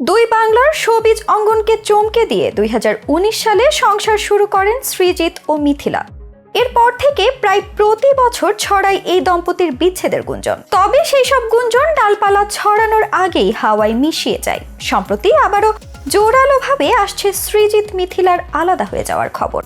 দুই বাংলার শোবিজ অঙ্গনকে চমকে দিয়ে দুই হাজার উনিশ সালে সংসার শুরু করেন শ্রীজিৎ ও মিথিলা। এরপর থেকে প্রায় প্রতি বছর ছড়ায় এই দম্পতির বিচ্ছেদের গুঞ্জন। তবে সেই সব গুঞ্জন ডালপালা ছড়ানোর আগেই হাওয়ায় মিশিয়ে যায়। সম্প্রতি আবারও জোরালোভাবে আসছে সৃজিৎ মিথিলার আলাদা হয়ে যাওয়ার খবর।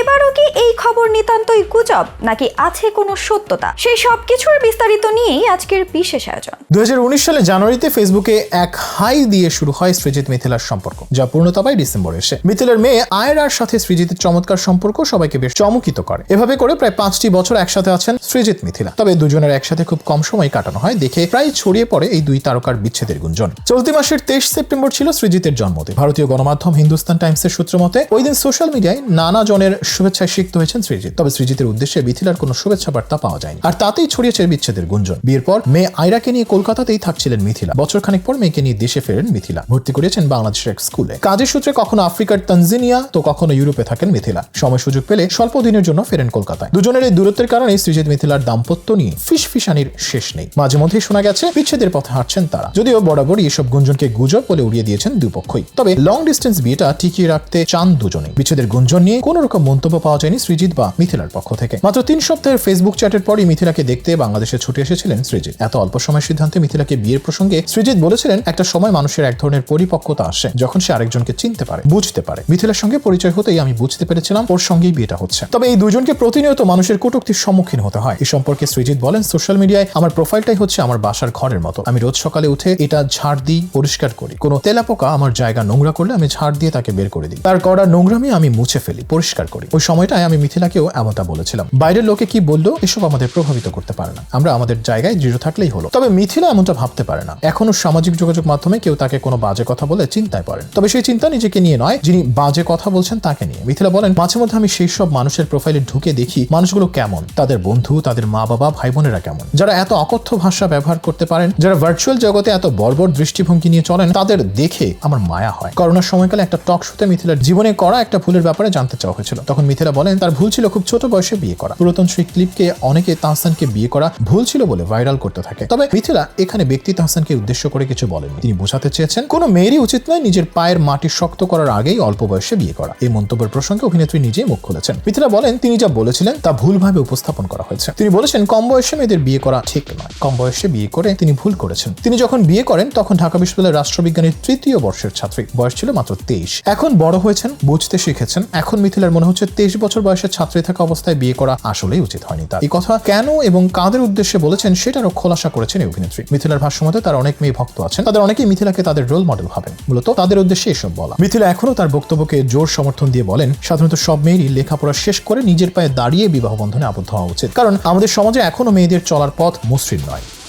এবারও কি এই খবর নিতান্তই গুজব, নাকি আছে কোনো সত্যতা? সেই সব কিছুর বিস্তারিত নিয়েই আজকের বিশেষ আয়োজন। দুই হাজার উনিশ সালে জানুয়ারিতে ফেসবুকে এক হাই দিয়ে শুরু হয় সৃজিত মিথিলার সম্পর্ক, যা পূর্ণতা পায় ডিসেম্বরে এসে। মিথিলার মেয়ে আয়রার সাথে সৃজিতের চমৎকার সম্পর্ক সবাইকে বেশ চমকিত করে। এভাবে করে প্রায় পাঁচটি বছর একসাথে আছেন সৃজিত মিথিলা। তবে দুজনের একসাথে খুব কম সময় কাটানো হয়, দেখে প্রায় ছড়িয়ে পড়ে এই দুই তারকার বিচ্ছেদের গুঞ্জন। চলতি মাসের তেইশ সেপ্টেম্বর ছিল সৃজিতের জন্মদিন। ভারতীয় গণমাধ্যম হিন্দুস্তান টাইমসের সূত্র মতে, ওই দিন সোশ্যাল মিডিয়ায় নানা জনের শুভেচ্ছায় সিক্ত হয়েছেন সৃজিত তবে সৃজিতের উদ্দেশ্যে মিথিলার কোনো শুভেচ্ছা বার্তা পাওয়া যায়নি। আর তাতেই ছড়িয়েছে বিচ্ছেদের গুঞ্জন। বিয়ের পর মেয়ে আয়রাকে নিয়ে কলকাতাতেই থাকছিলেন মিথিলা। বছর খানিক পর মেয়েকে নিয়ে দেশে ফেরেন মিথিলা। ভর্তি করেছেন বাংলাদেশের এক স্কুলে। কাজের সূত্রে কখনো আফ্রিকার তানজিনিয়া, তো কখনো ইউরোপে থাকেন মিথিলা। সময় সুযোগ পেলে স্বল্প দিনের জন্য ফেরেন কলকাতায়। দুজনের এই দূরত্বের কারণে সৃজিত মিথিলার দাম্পত্য নিয়ে ফিস ফিসানির শেষ নেই। মাঝে মধ্যেই শোনা গেছে, বিচ্ছেদের পথে হাঁটছেন তারা। যদিও বরাবরই এসব গুঞ্জনকে গুজব বলে উড়িয়ে দিয়েছেন দুপক্ষই তবে লং ডিস্টেন্স বিয়েটা টিকিয়ে রাখতে চান দুজনে বিচ্ছেদের গুঞ্জন নিয়ে কোনো রকম মন্তব্য পাওয়া যায়নি সৃজিত বা মিথিলার পক্ষ থেকে। মাত্র তিন সপ্তাহের ফেসবুক চ্যাটের পরই মিথিলাকে দেখতে বাংলাদেশে ছুটে এসেছিলেন সৃজিত এত অল্প সময় সিদ্ধান্তে মিথিলাকে বিয়ের প্রসঙ্গে সৃজিত বলেছিলেন, একটা সময় মানুষের এক ধরনের পরিপক্কতা আসে, যখন সে আরেকজনকে চিনতে পারে, বুঝতে পারে। মিথিলার সঙ্গে পরিচয় হতেই আমি বুঝতে পেরেছিলাম ওর সঙ্গেই বিয়েটা হচ্ছে। তবে এই দুজনকে প্রতিনিয়ত মানুষের কটুক্তির সম্মুখীন হতে হয়। এই সম্পর্কে সৃজিত বলেন, সোশ্যাল মিডিয়ায় আমার প্রোফাইলটাই হচ্ছে আমার বাসার ঘরের মতো। আমি রোজ সকালে উঠে এটা ঝাড় দিই, পরিষ্কার করি। কোনো তেলাপোকা আমার জায়গা নোংরা করলে আমি ঝাড় দিয়ে তাকে বের করে দিই। তার করা নোংরামি আমি মুছে ফেলি, পরিষ্কার করি। ওই সময়টায় আমি মিথিলাকেও এমনটা বলেছিলাম। বাইরের লোকে কি বলল, এসব আমাদের প্রভাবিত করতে পারে না। আমরা আমাদের জায়গায় দৃঢ় থাকলেই হলো। তবে মিথিলা এমনটা ভাবতে পারে না। এখনও সামাজিক যোগাযোগ মাধ্যমে কেউ তাকে কোনো বাজে কথা বলে চিন্তায় পড়েন। তবে সেই চিন্তা নিজেকে নিয়ে নয়, যিনি বাজে কথা বলছেন তাকে নিয়ে। মিথিলা বলেন, মাঝে মধ্যে আমি সেই সব মানুষের প্রোফাইলে ঢুকে দেখি মানুষগুলো কেমন। তাদের বন্ধু, তাদের মা বাবা ভাই বোনেরা কেমন। যারা এত অকথ্য ভাষা ব্যবহার করতে পারেন, যারা ভার্চুয়াল জগতে এত বর্বর দৃষ্টিভঙ্গি নিয়ে চলেন, তাদের দেখে আমার মায়া হয়। করোনার সময়কালে একটা টক শোতে মিথিলার জীবনে করা একটা ভুলের ব্যাপারে জানতে চাওয়া হয়েছিল। তখন মিথিলা বলেন, তার ভুল ছিল খুব ছোট বয়সে বিয়ে করা। পুরাতন সেই ক্লিপকে অনেকে তাহসানকে বিয়ে করা ভুল ছিল বলে ভাইরাল করতে থাকে। তবে মিথিলা এখানে ব্যক্তি তাহসানকে উদ্দেশ্য করে কিছু বলেননি। তিনি বোঝাতে চেয়েছেন, কোনো মেয়েরই উচিত নয় নিজের পায়ের মাটি শক্ত করার আগেই অল্প বয়সে বিয়ে করা। এই মন্তব্যের প্রসঙ্গে অভিনেত্রী নিজেই মুখ খুলেছেন। মিথিলা বলেন, তিনি যা বলেছিলেন তা ভুলভাবে উপস্থাপন করা হয়েছে। তিনি বলেছেন, কম বয়সে মেয়েদের বিয়ে করা ঠিক নয়। কম বয়সে বিয়ে করে তিনি ভুল করেছেন। তিনি যখন বিয়ে করেন, তখন ঢাকা বিশ্ববিদ্যালয়ের রাষ্ট্রবিজ্ঞানের তৃতীয় বর্ষের ছাত্রী। বয়স ছিল মাত্র তেইশ। এখন বড় হয়েছেন, বুঝতে শিখেছেন। এখন মিথিলার মনে হচ্ছে তেইশ বছর বয়সের ছাত্রী থাকা অবস্থায় বিয়ে করা আসলেই উচিত হয়নি তার। এই কথা কেন এবং কাদের উদ্দেশ্যে বলেছেন সেটারও খোলাসা করেছেন এই অভিনেত্রী। মিথিলার ভাষ্যমতে তার অনেক মেয়ে ভক্ত আছেন। তাদের অনেকেই মিথিলাকে তাদের রোল মডেল ভাবেন। মূলত তাদের উদ্দেশ্যে এসব বলা। মিথিলা এখনও তার বক্তব্যকে জোর সমর্থন দিয়ে বলেন, সাধারণত সব মেয়েরই লেখাপড়া শেষ করে নিজের পায়ে দাঁড়িয়ে বিবাহ বন্ধনে আবদ্ধ হওয়া উচিত। কারণ আমাদের সমাজে এখনও মেয়েদের চলার পথ মসৃণ নয়।